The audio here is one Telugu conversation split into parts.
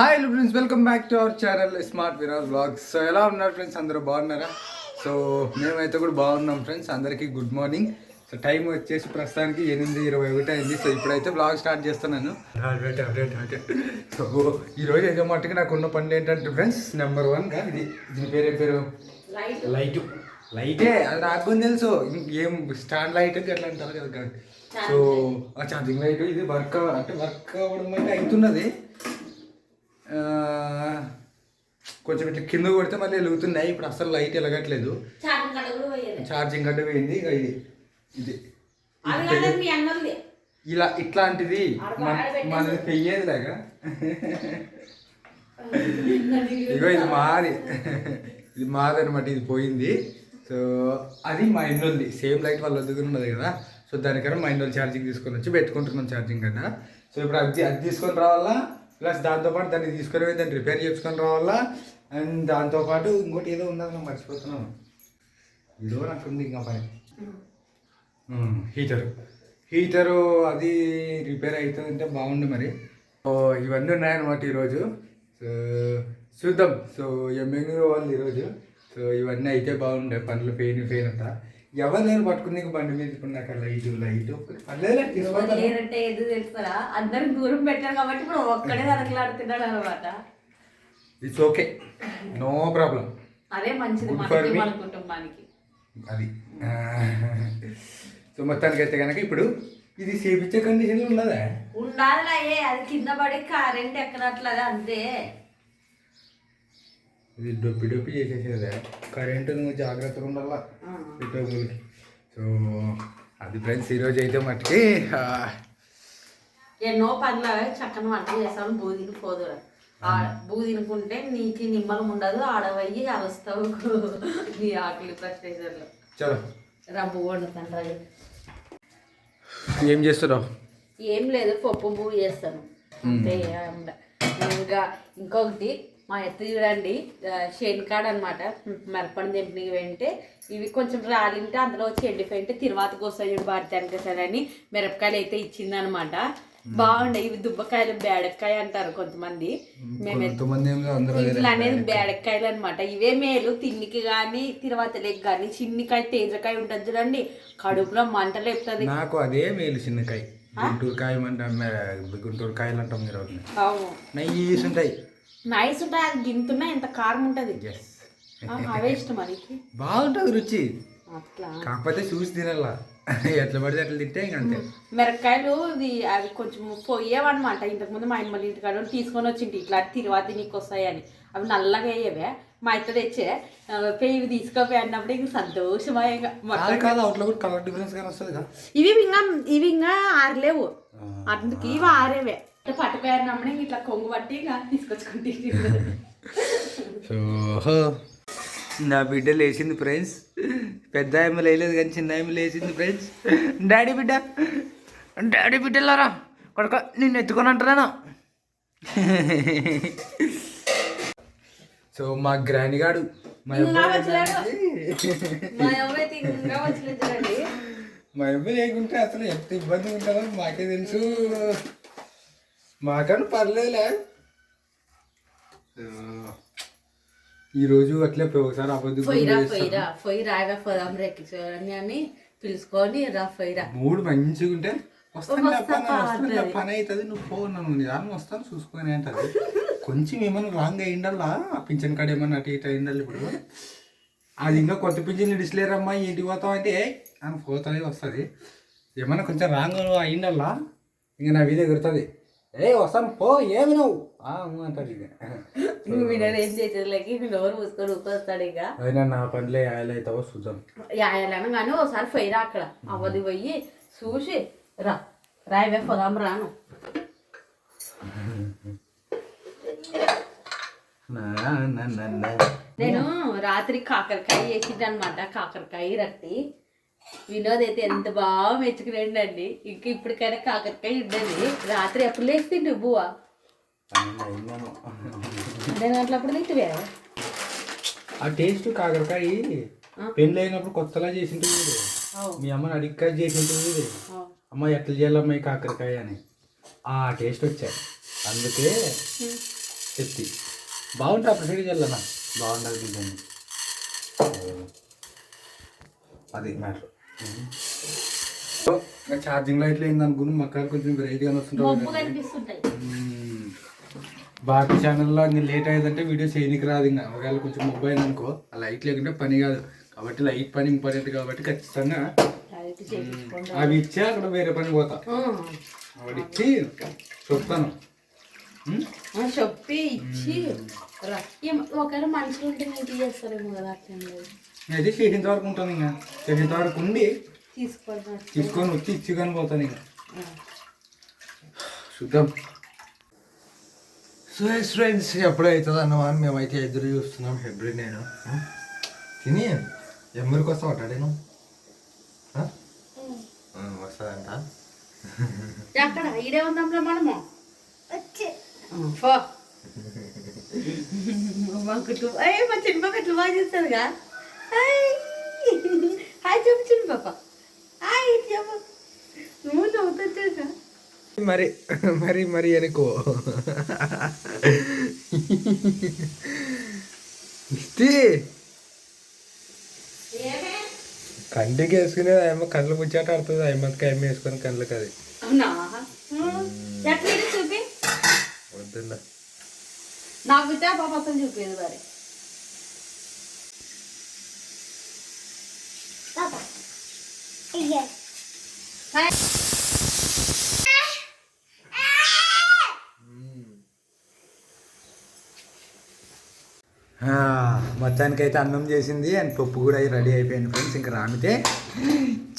Hi friends welcome back to our channel smart Viraj vlogs so ఎలా ఉన్నారు ఫ్రెండ్స్ అందరూ బాగున్నారా? సో మేమైతే కూడా బాగున్నాం ఫ్రెండ్స్ అందరికీ గుడ్ మార్నింగ్ సో టైం వచ్చేసి ప్రస్తుతానికి ఎనిమిది ఇరవై ఒకటి అయింది. సో ఇప్పుడైతే బ్లాగ్ స్టార్ట్ చేస్తున్నాను. సో ఈ రోజు అయితే మట్టుకు నాకు ఉన్న పనులు ఏంటంటే ఫ్రెండ్స్ నెంబర్ వన్ ఇది దీని పేరు పేరు? లైట్ లైటే అది నాకు తెలుసు. ఏం స్టాండ్ లైట్ అట్లా అంటారు కదా కాదు. సో ఆ ఛార్జింగ్ లైట్ ఇది వర్క్ అంటే వర్క్ అవ్వడం అంటే అవుతున్నది. కొంచెం ఇట్లా కింద కొడితే మళ్ళీ వెలుగుతున్నాయి. ఇప్పుడు అసలు లైట్ వెలగట్లేదు. చార్జింగ్ కట్ట పోయేది. ఛార్జింగ్ గడ్డ పోయింది. ఇక ఇది ఇది ఇలా ఇట్లాంటిది. మనది పెయ్యేది లేక. ఇగో ఇది మాది. ఇది మాది అనమాట ఇది పోయింది. సో అది మా ఇండ్లోది సేమ్ లైట్ వాళ్ళ దగ్గర ఉన్నది కదా. సో దానికన్నా మా ఇంట్లో ఛార్జింగ్ తీసుకొని వచ్చి పెట్టుకుంటున్నాం ఛార్జింగ్ కదా సో ఇప్పుడు అది అది తీసుకొని రావాలా? ప్లస్ దాంతోపాటు దాన్ని తీసుకొని పోయి దాన్ని రిపేర్ చేసుకొని రావాలా? అండ్ దాంతోపాటు ఇంకోటి ఏదో ఉన్నది నేను మర్చిపోతున్నాను. ఇదో నాకు ఉంది ఇంకా పని. హీటరు. హీటరు అది రిపేర్ అవుతుందంటే బాగుండు మరి. సో ఇవన్నీ ఉన్నాయన్నమాట ఈరోజు. సో చూద్దాం. సో ఎంఎంగ్ వాళ్ళు ఈరోజు. సో ఇవన్నీ అయితే బాగుండే. పనులు పెయిన్ పెయిన్ అంతా. ఎవరు నేను పట్టుకుని బండి మీద ఇప్పుడు నాకు లైట్ లైట్. లేరంటే ఎందుకు తెలుస్తారా? అందరు దూరం పెట్టారు కాబట్టి ఇప్పుడు ఒక్కడే తనకలాడుతున్నాడు అనమాట ఇట్స్ ఓకే నో ప్రాబ్లం అదే మంచిది. మన కుటుంబానికి. అది. సో మొత్తానికి అయితే కనుక ఇప్పుడు ఇది చేపించే కండిషన్లో ఉన్నదా? ఉండాలి అయ్యే అది కింద పడి కరెంట్ ఎక్కనట్లగా అంతే. ఇది డొప్పి డొప్పి చేసేసేదే. కరెంటు నువ్వు జాగ్రత్తగా ఉండాలా? పెట్టేవాళ్ళకి సో అది ఫ్రెండ్స్ ఈరోజు అయితే మట్టుకి ఆ, ఎన్నో పనులు చక్కని వంట చేస్తాను. బూదిని పోదురా బూ తినుకుంటే నీకు నిమ్మలం ఉండదు. ఆడవయ్యి అరుస్తావు. నీ ఆకలి ఫ్రస్ట్రేషన్లో చలో. రబ్బు వండుతాను ఏం చేస్తున్నావు? ఏం లేదు పప్పు పువ్వు చేస్తాను. అంతే. ఇంకా ఇంకొకటి మా ఎత్తు చూడండి శేనికాడ అనమాట మిరపడి తెంపినవి వెంటే ఇవి కొంచెం రాలింటే అందులో వచ్చి ఎండిపోయింటే తిరువాతకు వస్తాయి చూడు భారతానికి వస్తాయని మిరపకాయలు అయితే ఇచ్చిందనమాట బాగుండే ఇవి దుబ్బకాయలు బేడకాయ అంటారు కొంతమంది. మేము ఇట్లా అనేది బేడకాయలు అనమాట ఇవే మేలు తిన్నికి కానీ తిరువాతలేకి కానీ చిన్నికాయ తేజకాయ ఉంటుంది చూడండి కడుపులో మంటలు లేపుతుంది. నాకు అదే మేలు చిన్నకాయ. గుంటూరు కాయ అంటాం గుంటూరు కాయలు అంటాం మీరు అవును. నైస్ ఉంటాయి. నైస్ ఉంటాయి అది గింతున్నా ఎంత కారం ఉంటుంది. అవే ఇష్టం మనకి బాగుంటుంది రుచి. అట్లా? కాకపోతే చూసి తినాలా. ఎట్లా పడితే అట్లా తింటే అంతే. మిరపకాయలు ఇది అవి కొంచెం పోయేవన్నమాట. ఇంతకుముందు మా ఇంటి ఇంటికాడ తీసుకొని వచ్చింటి ఇట్లా తిరువాతి నీకు వస్తాయని అవి నల్లగా అయ్యేవే. మా ఇత్త తెచ్చే. పోయి ఇవి తీసుకోపోయి అన్నప్పుడు ఇంక సంతోషమయ్యగా కాదు కాదు అవుట్లో కూడా కలర్ డిఫరెన్స్ కానీ వస్తుంది కదా. ఇవి ఇంకా ఇవి ఇంకా ఆరలేవు. అందుకు ఇవి ఆరేవే. పట్టుపోయారన్నప్పుడు ఇంక ఇట్లా కొంగు పట్టి ఇంకా తీసుకొచ్చుకుంటే సో నా బిడ్డ లేచింది ఫ్రెండ్స్. పెద్ద ఆమె లేలేదు కానీ చిన్న ఆమె లేచింది ఫ్రెండ్స్. డాడీ బిడ్డ. డాడీ బిడ్డలారా. కొడుక నిన్ను ఎత్తుకొని అంటున్నాను. సో మా గ్రాని గాడు మా అబ్బాయి లేకుంటే అసలు ఎంత ఇబ్బంది ఉంటుందో మాకే తెలుసు. మాకన్నా పర్లేదులే. ఈరోజు అట్లే ఒకసారి అబద్ధం పొయ్యిరా పొయ్యిరా పొయ్యి రాగా పోదాం రేకి చూడండి అని పిలుచుకొని రా పొయ్యిరా మూడు మంచిగా ఉంటే వస్తాను పని అవుతుంది నువ్వు పో నన్ను వస్తాను చూసుకొని అంటది. కొంచెం ఏమైనా రాంగ్ అయిండల్లా ఆ పింఛన్ కాడ ఏమన్నా అటు ఇటు అయిండాలి ఇప్పుడు? అది ఇంకా కొత్త పింఛన్ ఇడిసలేరమ్మా ఇంటికి పోతాం అంటే అని పోతుంది వస్తుంది. ఏమన్నా కొంచెం రాంగ్ అయిండల్లా ఇంకా నా వీధి ఎగురుతుంది. ఏ వస్తాను పో ఏమి నువ్వు? అంటది ఇక. నువ్వు వినరు ఏం చేసేదిలేకి? నేను ఎవరు మూసుకొని ఊకొస్తాడు ఇక? అయినా నా పనిలే ఆయిల్ అవుతావో చూద్దాం యాయాలను కానీ ఒకసారి పొయ్యిరా అక్కడ. అవ్వది పోయి చూసి రా రాయవే పోదాం రాను. నేను రాత్రి కాకరకాయ అనమాట కాకరకాయ రట్టి. వినోద్ అయితే ఎంత బాగా మెచ్చుకునేండి ఇంక ఇప్పటికైనా కాకరకాయ ఉండేది రాత్రి ఎప్పుడు లేచిండు బువ్వ? పన్నెండు అయిందేమో. నేను అట్లా అప్పుడు తింటువే? ఆ టేస్ట్ కాకరకాయ పెళ్ళి అయినప్పుడు కొత్తలా చేసింటుంది. అవు మీ అమ్మని అడిగ్గా చేసింటుంది అమ్మ ఎట్లా చేయాలమ్మా ఈ కాకరకాయ అని. ఆ టేస్ట్ వచ్చాయి. అందుకే ఎత్తి బాగుంటుంది అప్పుడు బాగుంటుంది డిజైన్. అది మ్యాటర్. సో ఛార్జింగ్ లైట్లు ఏంది అనుకుని మక్కలు కొంచెం వెరైటీగా వస్తుంటాయి. భారతి ఛానల్లో ఇంకా లేట్ అయ్యేదంటే వీడియో చేయనికి రాదు ఇంకా. ఒకవేళ కొంచెం మొబైల్ అనుకో ఆ లైట్ లేకుంటే పని కాదు. కాబట్టి లైట్ పని ఇంపార్టెంట్ కాబట్టి ఖచ్చితంగా అవి ఇచ్చి అక్కడ వేరే పని పోతా. అవి ఇచ్చి చెప్తాను. చెప్పి ఇచ్చి రా. ఏం- ఒకవేళ మనుషులు ఉంటే నేను కదా అట్లా అయితే చేసేంత వరకు ఉంటుంది ఇంకా. చేసేంత వరకు ఉండి తీసుకొని వచ్చి ఇచ్చి కానీ పోతాను ఇంకా చూద్దాం. సో ఫ్రెండ్స్ ఎప్పుడు అవుతుంది అన్నమా అని మేమైతే ఎదురు చూస్తున్నాం. ఫిబ్రవరి నేను? తిని ఎమ్మరికి వస్తావు అట నేను? వస్తుందంట. అక్కడ ఇడే ఉందాంలో మనము. మా కుటుంబం మా చిన్న ఎట్లా బాగా చేస్తారుగా హాయ్ హాయ్ చెప్పు చిన్న పాప. హాయ్ చెప్పు. నువ్వు నవ్వుతుంటా మరి మరి మరి అనుకో కంటికి వేసుకునే ఏమో కళ్ళు ముచ్చాట ఆడుతుంది అమ్మకి అమ్మ వేసుకొని కళ్ళకి అది. వద్దుందా నాకు పాప అసలు చూపేది మరి. హాయ్. మొత్తానికి అయితే అన్నం చేసింది అండ్ పప్పు కూడా రెడీ అయిపోయింది ఫ్రెండ్స్. ఇంకా రామితే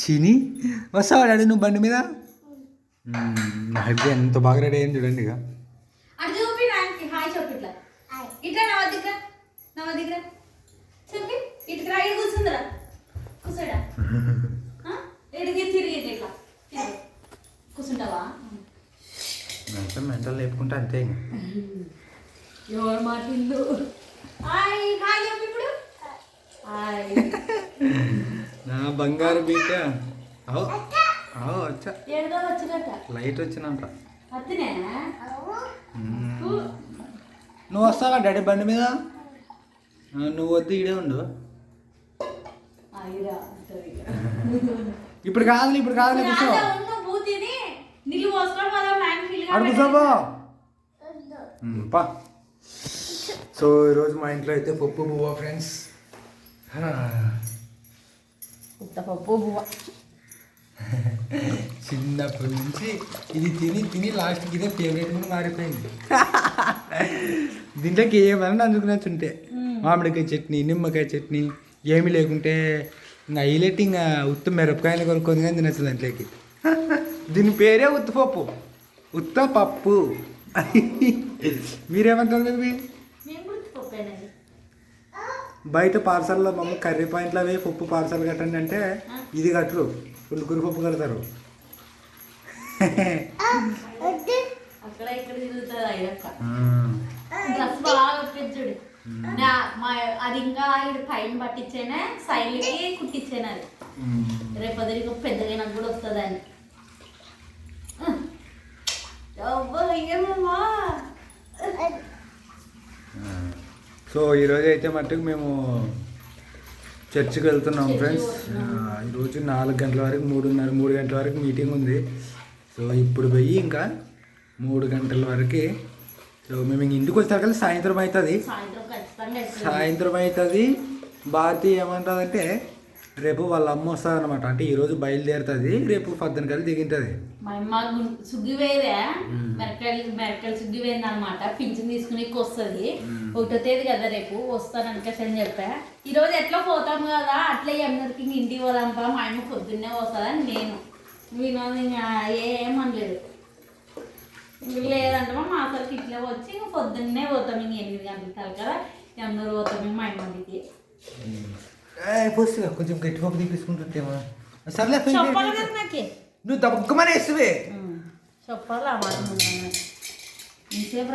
చిని. వస్తావా డాడీ నువ్వు బండి మీద? నాకు ఎంత బాగా రెడీ అయింది చూడండి ఇక. ఇట్లా. నవ దగ్గర. నవ దగ్గర. చెప్పి. ఇటు కూర్చుందిరా. కూర్చోడా ఇడికి తిరిగి ఇట్లా. తిరుగు. కూర్చుంటావా? మెంటల్ మెంటల్ లేపుకుంటే అంతే ఎవరు మాటిండు ఇప్పుడు. నా బంగారు బీట. అవు అవు వచ్చా. లైట్ అత్తినే నువ్వు వస్తావా డాడీ బండి మీద? నువ్వు వద్దు ఇడే ఉండు. ఇప్పుడు కాదు ఇప్పుడు కాదు కూర్చో. కూర్చోబో పా. సో ఈరోజు మా ఇంట్లో అయితే పప్పు బువ్వ ఫ్రెండ్స్. ఉత్తపప్పు బువ్వ. చిన్నప్పటి నుంచి ఇది తిని తిని లాస్ట్కి ఇదే ఫేవరెట్ కూడా మారిపోయింది. దీంట్లోకి ఏమైనా అందుకునొచ్చుంటే మామిడికాయ చట్నీ నిమ్మకాయ చట్నీ ఏమి లేకుంటే ఇంకా హైలైట్ ఇంకా ఉత్త మిరపకాయలు కొనుక్కొని కానీ తినచ్చు దాంట్లోకి దీని పేరే ఉత్తపప్పు. ఉత్త పప్పు మీరేమంటారు కదా మీ బయట పార్సల్లో మమ్మల్ని కర్రీ పాయింట్లు అవి పప్పు పార్సల్ కట్టండి అంటే ఇది కట్టరు. పులుకురు పప్పు కడతారు. అక్కడ ఇక్కడ నా మా అది ఇంకా ఇక్కడ పైన పట్టించేనే సైడ్కి కుట్టించాను అది. రేపు అదిరిగా పెద్దగా నాకు కూడా వస్తుంది అని సో ఈరోజు అయితే మట్టుకు మేము చర్చికి వెళ్తున్నాం ఫ్రెండ్స్ ఈరోజు నాలుగు గంటల వరకు మూడున్నర మూడు గంటల వరకు మీటింగ్ ఉంది. సో ఇప్పుడు పోయి ఇంకా మూడు గంటల వరకు. సో మేము ఇంక ఇంటికి వచ్చేసరికి సాయంత్రం అవుతుంది. సాయంత్రం అవుతుంది భారతి ఏమంటుందంటే రేపు వాళ్ళ అమ్మ వస్తుంది అనమాట అంటే ఈరోజు బయలుదేరుతుంది రేపు పద్దెన కలిసి దిగింటుంది. మా అమ్మ గు- సుగ్గి వేదే మెరకాయలు మెరకాయలు సుగ్గి వేయింది అనమాట పింఛన్ తీసుకుని వస్తుంది ఒకటో తేదీ కదా రేపు వస్తాను అనుకేసి అని చెప్పా. ఈ రోజు ఎట్లా పోతాం కదా అట్లా ఎమ్మరికి ఇంటికి పోదాంపా మా అమ్మ పొద్దున్నే వస్తుందని నేను. వినోద్ ఇంకా ఏమనలేదు లేదంటే మా అసలుకి ఇట్లా వచ్చి ఇంక పొద్దున్నే పోతాం ఇంక ఎనిమిది గంటల తలకరా ఎమ్మరు పోతాం మా అమ్మకి పోస్తుగా కొంచెం గట్టి పప్పు తీపించుకుంటుంటేమో సర్లే చెప్పాలి. కదా నాకే నువ్వు దబ్బకమని వేస్తువే చెప్పాలి ఆ మాట. ఇంతసేపు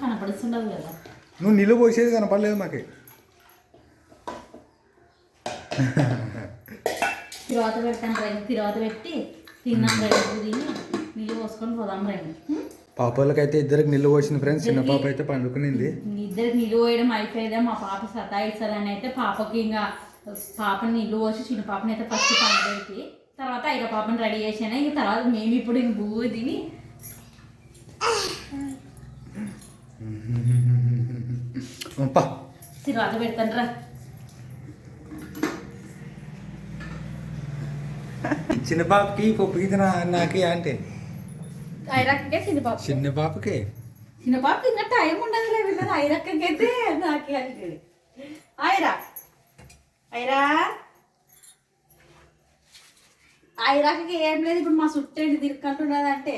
కనపడుతుండదు కదా నువ్వు నీళ్ళు పోసేది కనపడలేదు మాకు తిరువాత పెడతాను రండి తిరువాత పెట్టి తిన్నాం రండి తిని నీళ్ళు పోసుకొని పోదాం రండి? పాపలకైతే ఇద్దరికి నిల్లు పోసింది ఫ్రెండ్స్ చిన్న పాప అయితే పండుకునింది. ఇద్దరు నిలువ వేయడం అయిపోయేదే మా పాప సతాయిస్తారని అయితే పాపకి ఇంకా పాపని నిల్లు పోసి చిన్న పాపని అయితే ఫస్ట్ పండుగకి తర్వాత ఐదో పాపని రెడీ చేసాను ఇంక తర్వాత మేము ఇప్పుడు ఇంక బువ్వు తిని. తర్వాత పెడతాను రా చిన్న పాపకి పప్పు నాకే అంటే. ఐరక్కకే చిన్న పాప చిన్న పాపకి చిన్న పాపకి ఇంకా టైం ఉండదు లేదు ఐరక్కకైతే నాకే అంటే ఐరా. ఐరా. ఐరాకకి ఏం లేదు ఇప్పుడు మా చుట్టేంటి తిరుక్కుంటున్నదంటే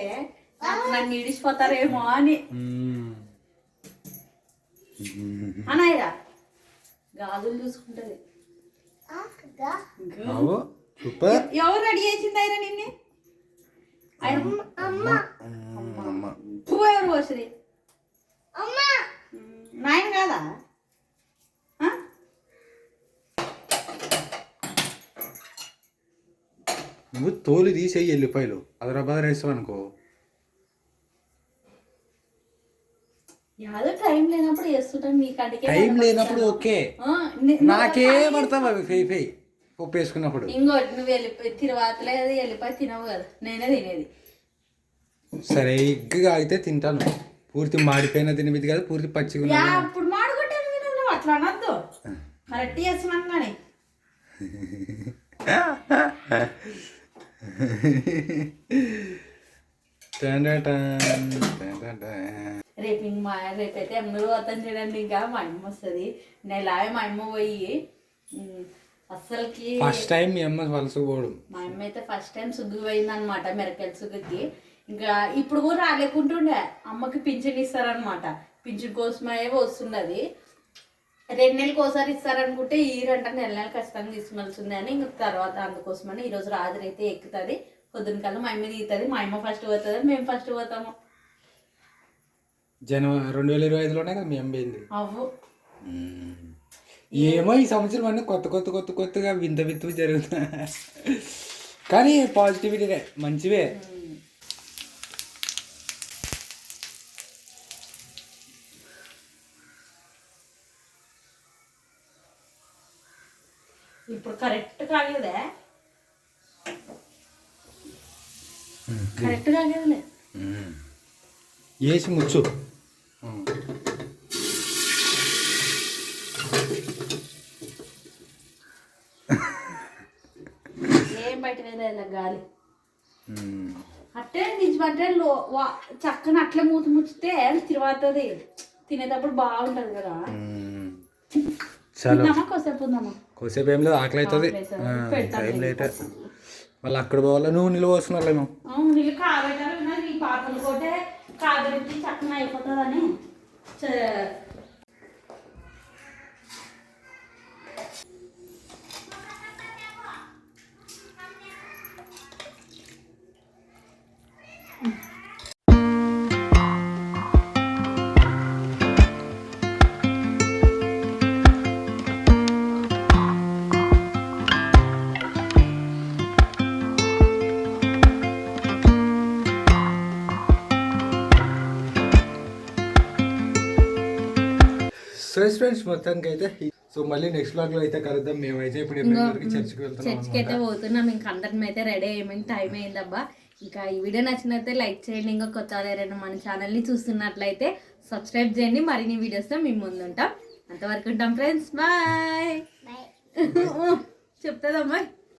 నన్ను ఈడిచిపోతారేమో అని. అని ఐరా. గాజులు చూసుకుంటది. ఎవరు రెడీ చేసింది ఐరా నిన్నే? ఎవరు పోసింది నాయన కాదా? ఆ? నువ్వు తోలు తీసేయి ఎల్లిపాయలు. అదరాబాద్ వేస్తావు అనుకో. యాదో టైం లేనప్పుడు టైం లేనప్పుడు ఓకే. నాకే పడతావు అవి ఫెయి ఫెయి. పప్పు వేసుకున్నప్పుడు ఇంకోటి నువ్వు వెళ్ళిపోయి తిరువాతలే అది వెళ్ళిపోయి తినవు కదా. నేనే తినేది. సరే అయితే తింటాను. పూర్తి మాడిపోయిన తినమిది కాదు పూర్తి పచ్చిగా. అప్పుడు మాడుకుంటాను నువ్వు అట్లా అనొద్దు. కరెక్ట్ చేస్తున్నాను కానీ. రేపు ఇంక మా రేపైతే అందరూ పోతాను చూడండి ఇంకా మా అమ్మ వస్తుంది. నేను లాగే మా అమ్మ పోయి ఉమ్, అస్సలకి ఫస్ట్ టైం మీ అమ్మ వలస పోవడం. మా అమ్మ అయితే ఫస్ట్ టైం సుగ్గు పోయింది అనమాట మిరకాయల సుగ్గుకి. ఇంకా ఇప్పుడు కూడా రాలేకుంటుండే అమ్మకి పింఛన్ ఇస్తారనమాట పింఛన్ కోసమే వస్తున్నది. రెండు నెలలకు ఒకసారి ఇస్తారనుకుంటే ఈ రెంట నెల నెల ఖచ్చితంగా తీసుకెళ్తుంది అని ఇంక తర్వాత అందుకోసమని ఈరోజు రాత్రి అయితే ఎక్కుతుంది. పొద్దున కల్లా మా అమ్మ దిగుతుంది మా అమ్మ ఫస్ట్ పోతుంది మేము ఫస్ట్ పోతాము. జనవరి రెండు వేల ఇరవై ఐదులోనే కదా మీ అమ్మ పోయింది? అవ్వు. ఏమో ఈ సంవత్సరం అన్నీ కొత్త కొత్త కొత్త కొత్తగా వింత వింత జరుగుతున్నాయి కానీ పాజిటివిటీగా మంచివే. ఇప్పుడు కరెక్ట్ కాగలేదే? కరెక్ట్ కాగలేదులే. వేసి ముచ్చు. ఇలా గాలి. అట్టే నిజమంటే లో చక్కని అట్లే మూత ముచ్చితే తిరుగుతుంది తినేటప్పుడు బాగుంటది కదా. చాలా. కోసేపు ఏం లేదు ఆకలి అవుతుంది టైం లేట్ అక్కడ పోవాలా? నువ్వు నిల్వ అవును నీళ్ళు కాబట్టారు ఈ పాపలు కొట్టే కాబెట్టి చక్కన అయిపోతుందని చ- సో ఫ్రెండ్స్ మొత్తానికి అయితే సో మళ్ళీ నెక్స్ట్ బ్లాగ్లో అయితే కలుద్దాం. మేమైతే ఇప్పుడు చర్చికి వెళ్తున్నాం చర్చ్కి అయితే పోతున్నాం. ఇంకా అందరం అయితే రెడీ అయ్యమని టైం అయిందబ్బా. ఇంకా ఈ వీడియో నచ్చినట్లయితే లైక్ చేయండి. ఇంకా కొత్త ఎవరైనా మన ఛానల్ని చూస్తున్నట్లయితే సబ్స్క్రైబ్ చేయండి. మరిన్ని వీడియోస్తో మేము ముందు ఉంటాం. అంతవరకు ఉంటాం ఫ్రెండ్స్ బాయ్ చెప్తుందమ్మా.